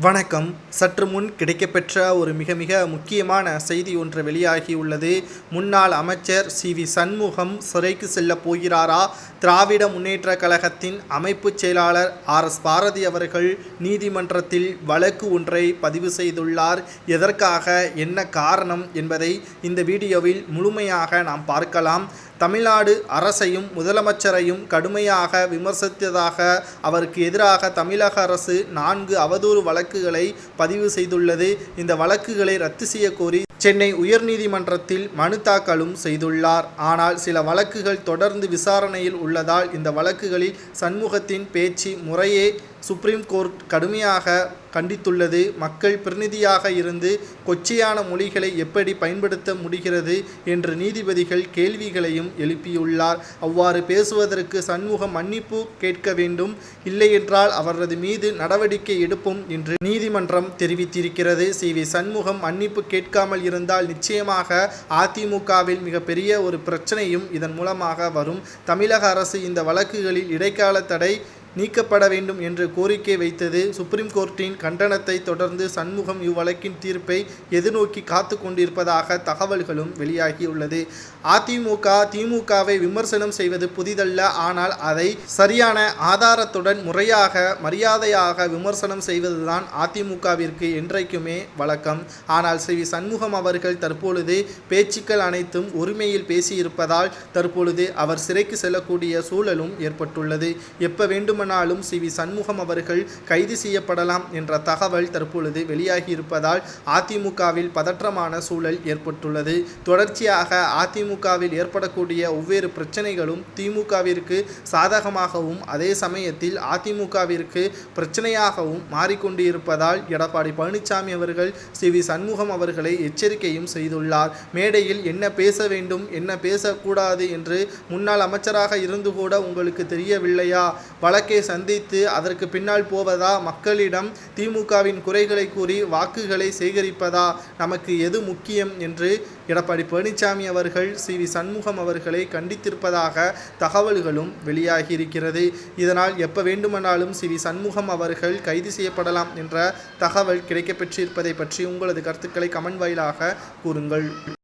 வணக்கம். சற்று முன் கிடைக்கப்பெற்ற ஒரு மிக மிக முக்கியமான செய்தி ஒன்று வெளியாகியுள்ளது முன்னாள் அமைச்சர் சி. வி. சண்முகம் சிறைக்கு செல்லப் போகிறாரா? திராவிட முன்னேற்ற கழகத்தின் அமைப்புச் செயலாளர் ஆர். எஸ். பாரதி அவர்கள் நீதிமன்றத்தில் வழக்கு ஒன்றை பதிவு செய்துள்ளார். எதற்காக என்ன காரணம் என்பதை இந்த வீடியோவில் முழுமையாக நாம் பார்க்கலாம். தமிழ்நாடு அரசையும் முதலமைச்சரையும் கடுமையாக விமர்சித்ததாக அவருக்கு எதிராக தமிழக அரசு நான்கு அவதூறு வழக்கு வழக்குகளை பதிவு செய்துள்ளது. இந்த வழக்குகளை ரத்து செய்யக்கோரி சென்னை உயர்நீதிமன்றத்தில் மனு தாக்கலும் செய்துள்ளார். ஆனால் சில வழக்குகள் தொடர்ந்து விசாரணையில் உள்ளதால் இந்த வழக்குகளில் சண்முகத்தின் பேச்சு முறையே சுப்ரீம் கோர்ட் கடுமையாக கண்டித்துள்ளது. மக்கள் பிரதிநிதியாக இருந்து கொச்சையான மொழிகளை எப்படி பயன்படுத்த முடிகிறது என்று நீதிபதிகள் கேள்விகளையும் எழுப்பியுள்ளார். அவ்வாறு பேசுவதற்கு சண்முகம் மன்னிப்பு கேட்க வேண்டும். இல்லையென்றால் அவரது மீது நடவடிக்கை எடுப்போம் என்று நீதிமன்றம் தெரிவித்திருக்கிறது. சி. வி. சண்முகம் மன்னிப்பு கேட்காமல் இருந்தால் நிச்சயமாக அதிமுகவில் மிகப்பெரிய ஒரு பிரச்சனையும் இதன் மூலமாக வரும். தமிழக அரசு இந்த வழக்குகளில் இடைக்கால தடை நீக்கப்பட வேண்டும் என்று கோரிக்கை வைத்தது. சுப்ரீம் கோர்ட்டின் கண்டனத்தை தொடர்ந்து சண்முகம் இவ்வழக்கின் தீர்ப்பை எதிர்நோக்கி காத்து கொண்டிருப்பதாக தகவல்களும் வெளியாகியுள்ளது. அதிமுக திமுகவை விமர்சனம் செய்வது புதிதல்ல. ஆனால் அதை சரியான ஆதாரத்துடன் முறையாக மரியாதையாக விமர்சனம் செய்வதுதான் அதிமுகவிற்கு என்றைக்குமே வழக்கம். ஆனால் ஸ்ரீ சண்முகம் அவர்கள் தற்பொழுது பேச்சுக்கள் அனைத்தும் ஒருமையில் பேசியிருப்பதால் தற்பொழுது அவர் சிறைக்கு செல்லக்கூடிய சூழலும் ஏற்பட்டுள்ளது. எப்ப வேண்டுமானாலும் சி வி சண்முகம் அவர்கள் கைது செய்யப்படலாம் என்ற தகவல் தற்பொழுது வெளியாகி இருப்பதால் அதிமுகவில் பதற்றமான சூழல் ஏற்பட்டுள்ளது. தொடர்ச்சியாக அதிமுகவில் ஏற்படக்கூடிய ஒவ்வேறு பிரச்சனைகளும் திமுகவிற்கு சாதகமாகவும் அதே சமயத்தில் அதிமுகவிற்கு பிரச்சனையாகவும் மாறிக்கொண்டு இருப்பதால் எடப்பாடி பழனிசாமி அவர்கள் சி வி சண்முகம் அவர்களை எச்சரிக்கையும் செய்துள்ளார். மேடையில் என்ன பேச வேண்டும் என்ன பேசக்கூடாது என்று முன்னாள் அமைச்சராக இருந்து கூட உங்களுக்கு தெரியவில்லையா? வழக்கு சந்தித்து அதற்கு பின்னால் போவதா? மக்களிடம் திமுகவின் குறைகளை கூறி வாக்குகளை சேகரிப்பதா? நமக்கு எது முக்கியம்? என்று எடப்பாடி பழனிசாமி அவர்கள் சி. வி. சண்முகம் அவர்களை கண்டித்திருப்பதாக தகவல்களும் வெளியாகியிருக்கிறது. இதனால் எப்ப வேண்டுமானாலும் சி. வி. சண்முகம் அவர்கள் கைது செய்யப்படலாம் என்ற தகவல் கிடைக்கப்பெற்றிருப்பதை பற்றி உங்களது கருத்துக்களை கமெண்ட் வாயிலாக கூறுங்கள்.